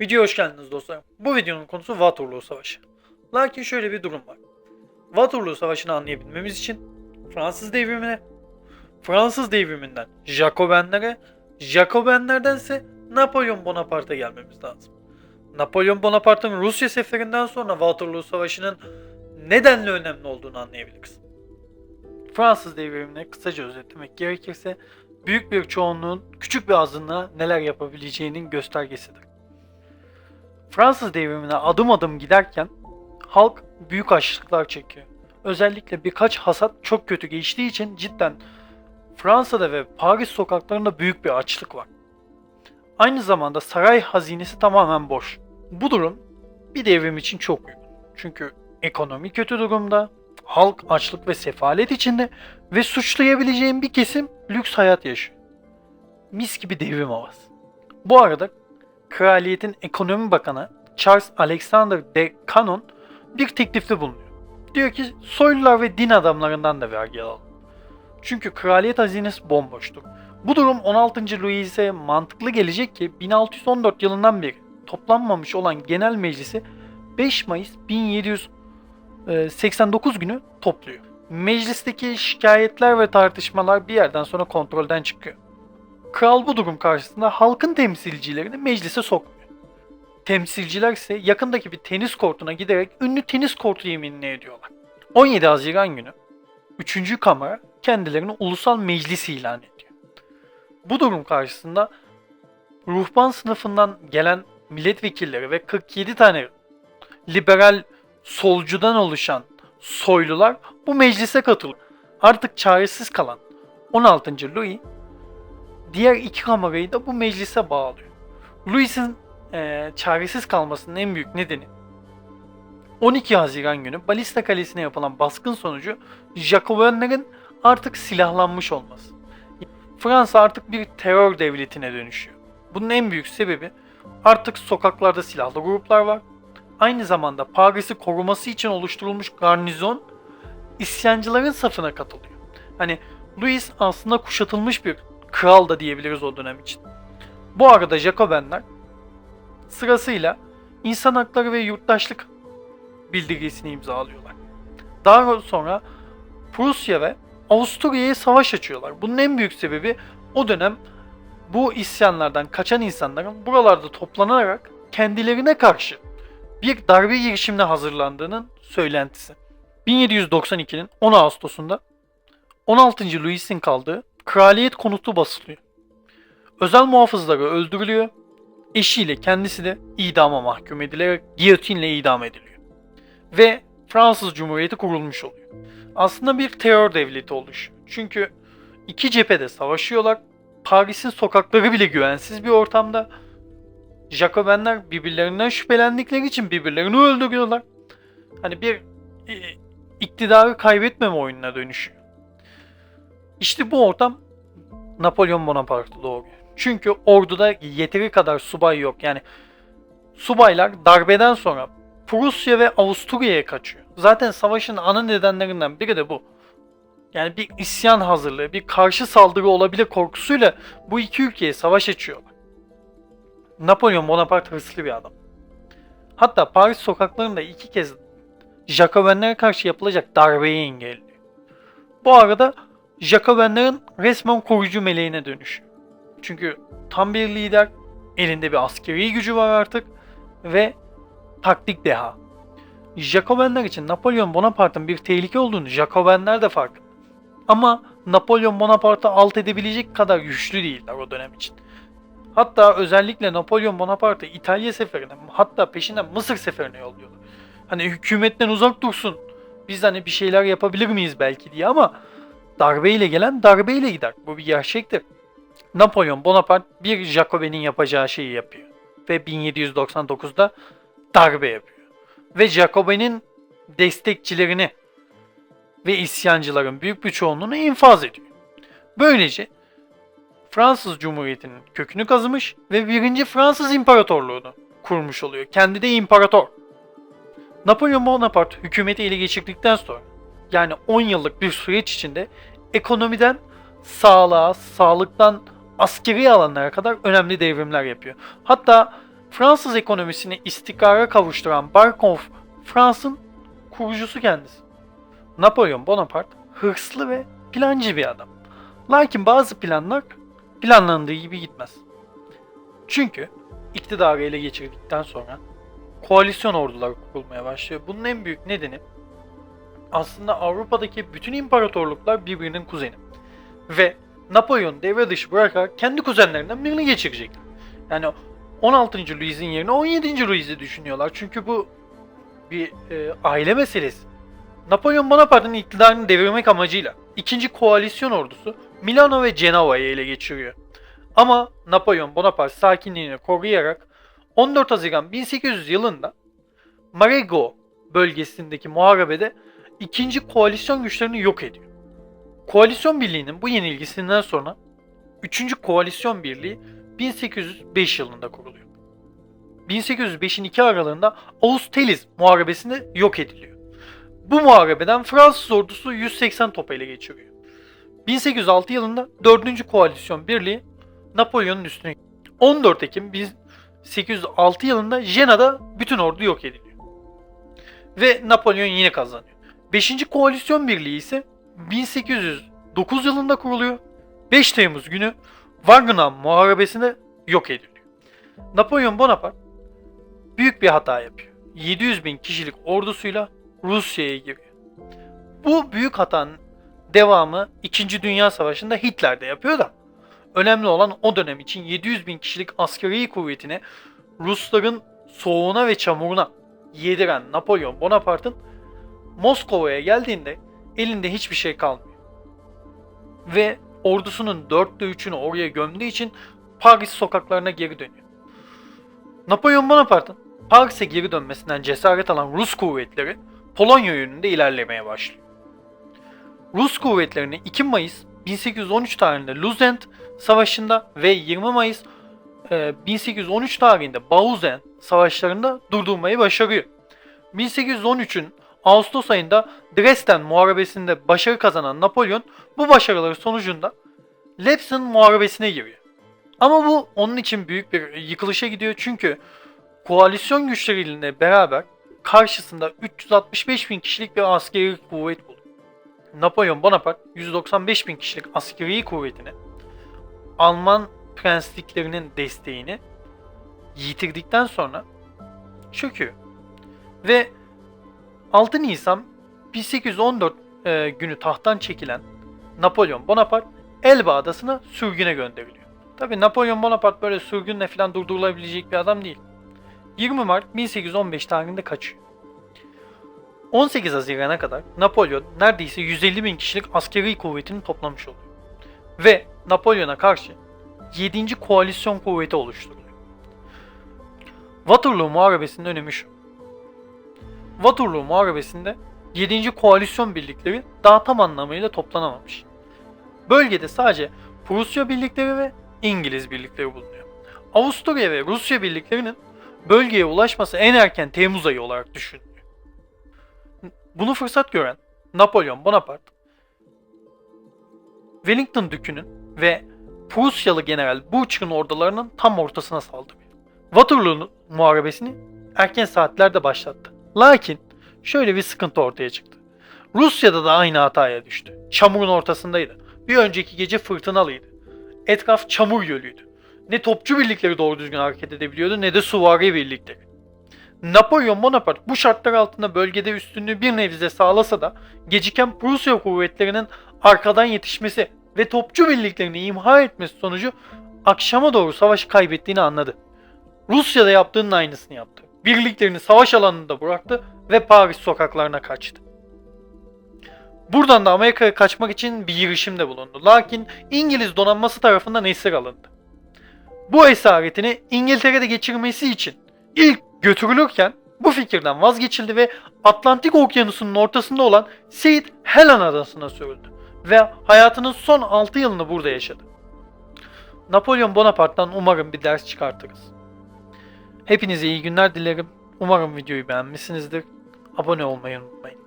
Videoya hoş geldiniz dostlar. Bu videonun konusu Waterloo Savaşı. Lakin şöyle bir durum var. Waterloo Savaşı'nı anlayabilmemiz için Fransız devrimine, Fransız devriminden Jacobenlere, Jacobenlerdense Napolyon Bonaparte'a gelmemiz lazım. Napolyon Bonaparte'ın Rusya seferinden sonra Waterloo Savaşı'nın nedenle önemli olduğunu anlayabiliriz. Fransız devrimini kısaca özetlemek gerekirse büyük bir çoğunluğun küçük bir azınlığa neler yapabileceğinin göstergesidir. Fransız devrimine adım adım giderken halk büyük açlıklar çekiyor. Özellikle birkaç hasat çok kötü geçtiği için cidden Fransa'da ve Paris sokaklarında büyük bir açlık var. Aynı zamanda saray hazinesi tamamen boş. Bu durum bir devrim için çok uygun. Çünkü ekonomi kötü durumda, halk açlık ve sefalet içinde ve suçlayabileceğin bir kesim lüks hayat yaşıyor. Mis gibi devrim havası. Bu arada kraliyetin ekonomi bakanı Charles Alexander de Canon bir teklifte bulunuyor. Diyor ki soylular ve din adamlarından da vergi alalım. Çünkü kraliyet hazinesi bomboştur. Bu durum 16. Louis'e mantıklı gelecek ki 1614 yılından beri toplanmamış olan genel meclisi 5 Mayıs 1789 günü topluyor. Meclisteki şikayetler ve tartışmalar bir yerden sonra kontrolden çıkıyor. Kral bu durum karşısında halkın temsilcilerini meclise sokmuyor. Temsilciler ise yakındaki bir tenis kortuna giderek ünlü tenis kortu yeminini ediyorlar. 17 Haziran günü 3. Kamera kendilerini ulusal meclis ilan ediyor. Bu durum karşısında ruhban sınıfından gelen milletvekilleri ve 47 tane liberal solcudan oluşan soylular bu meclise katılıyor. Artık çaresiz kalan 16. Louis diğer iki kamerayı da bu meclise bağlıyor. Louis'in eee, çaresiz kalmasının en büyük nedeni 12 Haziran günü Balista Kalesi'ne yapılan baskın sonucu Jacobinlerin artık silahlanmış olması. Fransa artık bir terör devletine dönüşüyor. Bunun en büyük sebebi artık sokaklarda silahlı gruplar var. Aynı zamanda Paris'i koruması için oluşturulmuş garnizon isyancıların safına katılıyor. Hani Louis aslında kuşatılmış bir kral da diyebiliriz o dönem için. Bu arada Jacobenler sırasıyla insan hakları ve yurttaşlık bildirgesini imzalıyorlar. Daha sonra Prusya ve Avusturya'ya savaş açıyorlar. Bunun en büyük sebebi o dönem bu isyanlardan kaçan insanların buralarda toplanarak kendilerine karşı bir darbe girişimine hazırlandığının söylentisi. 1792'nin 10 Ağustos'unda 16. Louis'in kaldığı kraliyet konutu basılıyor. Özel muhafızları öldürülüyor. Eşiyle kendisi de idama mahkum edilerek giyotinle idam ediliyor. Ve Fransız Cumhuriyeti kurulmuş oluyor. Aslında bir terör devleti oluşuyor. Çünkü iki cephede savaşıyorlar. Paris'in sokakları bile güvensiz bir ortamda. Jacobenler birbirlerinden şüphelendikleri için birbirlerini öldürüyorlar. Hani bir e, iktidarı kaybetmeme oyununa dönüşüyor. İşte bu ortam Napolyon Bonaparte doğuruyor. Çünkü orduda yeteri kadar subay yok. Yani subaylar darbeden sonra Prusya ve Avusturya'ya kaçıyor. Zaten savaşın ana nedenlerinden biri de bu. Yani bir isyan hazırlığı, bir karşı saldırı olabilir korkusuyla bu iki ülkeye savaş açıyorlar. Napolyon Bonaparte hırslı bir adam. Hatta Paris sokaklarında iki kez Jacobenlere karşı yapılacak darbeyi engelliyor. Bu arada Jacobenlerin resmen koruyucu meleğine dönüşüyor. Çünkü tam bir lider, elinde bir askeri gücü var artık ve taktik deha. Jacobenler için Napolyon Bonaparte'ın bir tehlike olduğunu Jacobenler de farkında. Ama Napolyon Bonaparte'ı alt edebilecek kadar güçlü değiller o dönem için. Hatta özellikle Napolyon Bonaparte İtalya seferine hatta peşinden Mısır seferine yolluyorlar. Hani hükümetten uzak dursun. Biz hani bir şeyler yapabilir miyiz belki diye ama darbeyle gelen darbeyle gider. Bu bir gerçektir. Napolyon Bonaparte bir Jacoben'in yapacağı şeyi yapıyor. Ve 1799'da darbe yapıyor. Ve Jacoben'in destekçilerini ve isyancıların büyük bir çoğunluğunu infaz ediyor. Böylece Fransız Cumhuriyeti'nin kökünü kazımış ve 1. Fransız İmparatorluğunu kurmuş oluyor. Kendi de imparator. Napolyon Bonaparte hükümeti ele geçirdikten sonra yani 10 yıllık bir süreç içinde ekonomiden sağlığa, sağlıktan askeri alanlara kadar önemli devrimler yapıyor. Hatta Fransız ekonomisini istikrara kavuşturan Bank of France'ın kurucusu kendisi. Napolyon Bonaparte hırslı ve plancı bir adam. Lakin bazı planlar planlandığı gibi gitmez. Çünkü iktidarı ele geçirdikten sonra koalisyon orduları kurulmaya başlıyor. Bunun en büyük nedeni aslında Avrupa'daki bütün imparatorluklar birbirinin kuzeni. Ve Napolyon devre dışı bırakarak kendi kuzenlerinden birini geçirecekler. Yani 16. Louis'in yerine 17. Louis'i düşünüyorlar. Çünkü bu bir e, aile meselesi. Napolyon Bonaparte'ın iktidarını devirmek amacıyla ikinci koalisyon ordusu Milano ve Cenova'yı ele geçiriyor. Ama Napolyon Bonaparte sakinliğini koruyarak 14 Haziran 1800 yılında Marigo bölgesindeki muharebede ikinci koalisyon güçlerini yok ediyor. Koalisyon birliğinin bu yenilgisinden sonra 3. koalisyon birliği 1805 yılında kuruluyor. 1805'in 2 aralığında Austerlitz muharebesinde yok ediliyor. Bu muharebeden Fransız ordusu 180 top ele geçiriyor. 1806 yılında 4. koalisyon birliği Napolyon'un üstüne 14 Ekim 1806 yılında Jena'da bütün ordu yok ediliyor. Ve Napolyon yine kazanıyor. 5. koalisyon birliği ise 1809 yılında kuruluyor. 5 Temmuz günü Wagram muharebesinde yok ediliyor. Napolyon Bonaparte büyük bir hata yapıyor. 700 bin kişilik ordusuyla Rusya'ya giriyor. Bu büyük hatanın devamı 2. Dünya Savaşı'nda Hitler de yapıyor da önemli olan o dönem için 700 bin kişilik askeri kuvvetini Rusların soğuğuna ve çamuruna yediren Napolyon Bonaparte'ın Moskova'ya geldiğinde elinde hiçbir şey kalmıyor. Ve ordusunun dörtte üçünü oraya gömdüğü için Paris sokaklarına geri dönüyor. Napolyon Bonaparte'ın Paris'e geri dönmesinden cesaret alan Rus kuvvetleri Polonya yönünde ilerlemeye başlıyor. Rus kuvvetlerini 2 Mayıs 1813 tarihinde Luzent Savaşı'nda ve 20 Mayıs e, 1813 tarihinde Bautzen savaşlarında durdurmayı başarıyor. 1813'ün Ağustos ayında Dresden Muharebesi'nde başarı kazanan Napolyon bu başarıları sonucunda Leipzig Muharebesi'ne giriyor. Ama bu onun için büyük bir yıkılışa gidiyor çünkü koalisyon güçleriyle beraber karşısında 365 bin kişilik bir askeri kuvvet buldu. Napolyon Bonaparte 195 bin kişilik askeri kuvvetini Alman prensliklerinin desteğini yitirdikten sonra çöküyor. Ve 6 Nisan 1814 e, günü tahttan çekilen Napolyon Bonaparte Elba adasına sürgüne gönderiliyor. Tabi Napolyon Bonaparte böyle sürgünle falan durdurulabilecek bir adam değil. 20 Mart 1815 tarihinde kaçıyor. 18 Haziran'a kadar Napolyon neredeyse 150 bin kişilik askeri kuvvetini toplamış oluyor. Ve Napolyon'a karşı 7. koalisyon kuvveti oluşturuluyor. Waterloo Muharebesi'nin önemi şu. Waterloo Muharebesi'nde 7. koalisyon birlikleri daha tam anlamıyla toplanamamış. Bölgede sadece Prusya birlikleri ve İngiliz birlikleri bulunuyor. Avusturya ve Rusya birliklerinin bölgeye ulaşması en erken Temmuz ayı olarak düşünülüyor. Bunu fırsat gören Napolyon Bonaparte, Wellington Dükü'nün ve Prusyalı General Bucher'ın ordularının tam ortasına saldırıyor. Waterloo Muharebesini erken saatlerde başlattı. Lakin şöyle bir sıkıntı ortaya çıktı. Rusya'da da aynı hataya düştü. Çamurun ortasındaydı. Bir önceki gece fırtınalıydı. Etraf çamur gölüydü. Ne topçu birlikleri doğru düzgün hareket edebiliyordu ne de suvari birlikleri. Napolyon Bonaparte bu şartlar altında bölgede üstünlüğü bir nebze sağlasa da geciken Prusya kuvvetlerinin arkadan yetişmesi ve topçu birliklerini imha etmesi sonucu akşama doğru savaşı kaybettiğini anladı. Rusya'da yaptığının aynısını yaptı. Birliklerini savaş alanında bıraktı ve Paris sokaklarına kaçtı. Buradan da Amerika'ya kaçmak için bir girişimde bulundu. Lakin İngiliz donanması tarafından esir alındı. Bu esaretini İngiltere'de geçirmesi için ilk götürülürken bu fikirden vazgeçildi ve Atlantik Okyanusu'nun ortasında olan St. Helen adasına sürüldü ve hayatının son 6 yılını burada yaşadı. Napolyon Bonaparte'dan umarım bir ders çıkartırız. Hepinize iyi günler dilerim. Umarım videoyu beğenmişsinizdir. Abone olmayı unutmayın.